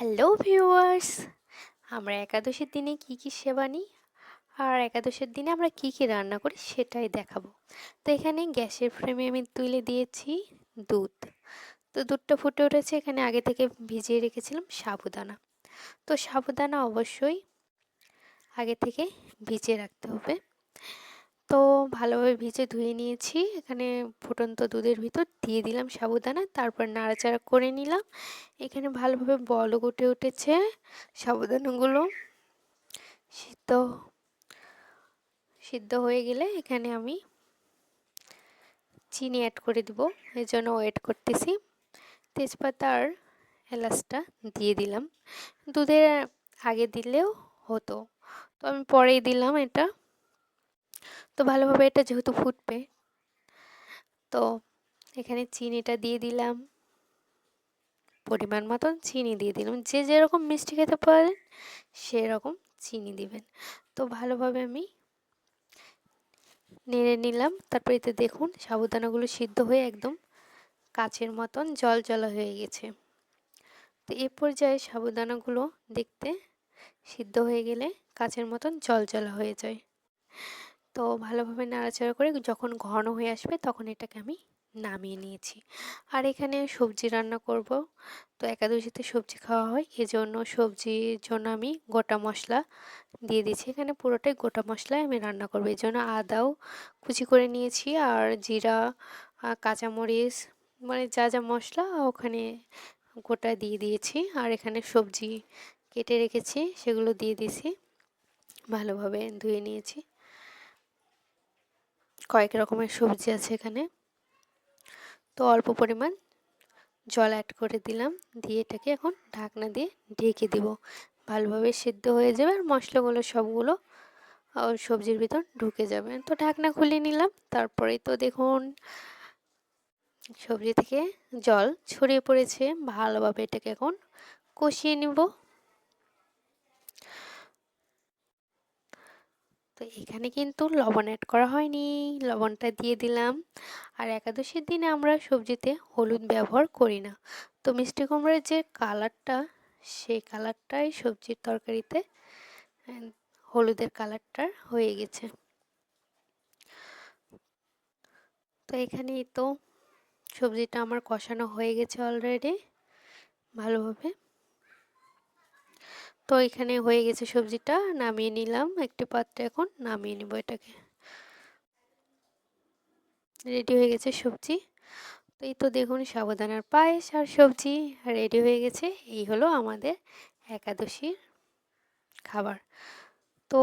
Hello viewers আমরা একাদশীর দিনে কি কি সেবা নিই? আর একাদশীর দিনে আমরা কি কি রান্না করি সেটাই দেখাবো। তো এখানে গ্যাসের ফ্রেমে আমি তুলে দিয়েছি দুধ। তো দুধটা ফুটে উঠেছে, এখানে আগে থেকে ভিজিয়ে রেখেছিলাম সাবুদানা। তো সাবুদানা অবশ্যই আগে থেকে ভিজিয়ে রাখতে হবে। তো ভালোভাবে ভিজে ধুয়ে নিয়েছি। এখানে ফুটন্ত দুধের ভিতর দিয়ে দিলাম সাবুদানা, তারপর নাড়াচাড়া করে নিলাম। এখানে ভালোভাবে বল উঠে উঠেছে সাবুদানাগুলো। সিদ্ধ সিদ্ধ হয়ে গেলে এখানে আমি চিনি অ্যাড করে দিব এই জন্য ওয়েট করতেছি। তেজপাতা আর এলাচটা দিয়ে দিলাম। দুধের আগে দিলেও হতো। তো আমি পরেই দিলাম এটা। তো ভালোভাবে এটা যেহেতু ফুটবে, তো এখানে চিনিটা দিয়ে দিলাম। পরিমাণ মতন চিনি দিয়ে দিলাম। যে যেরকম মিষ্টি খেতে পারেন, সেরকম চিনি দিবেন। তো ভালোভাবে আমি নেড়ে নিলাম। তারপর এতে দেখুন, সাবুদানাগুলো সিদ্ধ হয়ে একদম কাচের মতন জল জলা হয়ে গেছে। তো এ পর্যায়ে সাবুদানাগুলো দেখতে সিদ্ধ হয়ে গেলে কাচের মতন জল জলা হয়ে যায়। তো ভালোভাবে নাড়াচাড়া করে যখন ঘন হয়ে আসবে তখন এটাকে আমি নামিয়ে নিয়েছি। আর এখানে সবজি রান্না করব। তো একাদশীতে সবজি খাওয়া হয়, এজন্য সবজির জন্য আমি গোটা মশলা দিয়ে দিচ্ছি এখানে পুরোটাই গোটা মশলায় আমি রান্না করব। এই জন্য আদাও কুচি করে নিয়েছি আর জিরা কাঁচামরিচ মানে যা যা মশলা ওখানে গোটা দিয়ে দিয়েছি। আর এখানে সবজি কেটে রেখেছি, সেগুলো দিয়ে দিয়েছি। ভালোভাবে ধুয়ে নিয়েছি। কয়েক রকমের সবজি আছে এখানে। তো অল্প পরিমাণ জল অ্যাড করে দিলাম। দিয়ে এটাকে এখন ঢাকনা দিয়ে ঢেকে দিব। ভালোভাবে সিদ্ধ হয়ে যাবে আর মশলাগুলো সবগুলো সবজির ভিতর ঢুকে যাবে। তো ঢাকনা খুলে নিলাম। তারপরে তো দেখুন, সবজি থেকে জল ছড়িয়ে পড়েছে। ভালোভাবে এটাকে এখন কষিয়ে নিব। তো এখানে কিন্তু লবণ অ্যাড করা হয়নি। লবণটা দিয়ে দিলাম। আর একাদশীর দিনে আমরা সবজিতে হলুদ ব্যবহার করি না। তো মিষ্টি কুমড়োর যে কালারটা, সেই কালারটাই সবজির তরকারিতে হলুদের কালারটা হয়ে গেছে। তো এখানেই তো সবজিটা আমার কষানো হয়ে গেছে অলরেডি ভালোভাবে। তো এখানে হয়ে গেছে সবজিটা, নামিয়ে নিলাম। একটি পাত্রে এখন নামিয়ে নিব এটাকে। রেডি হয়ে গেছে সবজি। তো এই তো দেখুন সাবধানার পায়েস আর সবজি রেডি হয়ে গেছে। এই হলো আমাদের একাদশীর খাবার। তো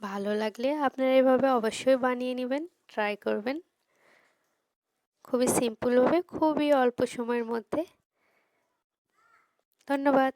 ভালো লাগলে আপনারা এভাবে অবশ্যই বানিয়ে নেবেন ট্রাই করবেন। খুবই সিম্পলভাবে খুবই অল্প সময়ের মধ্যে ধন্যবাদ।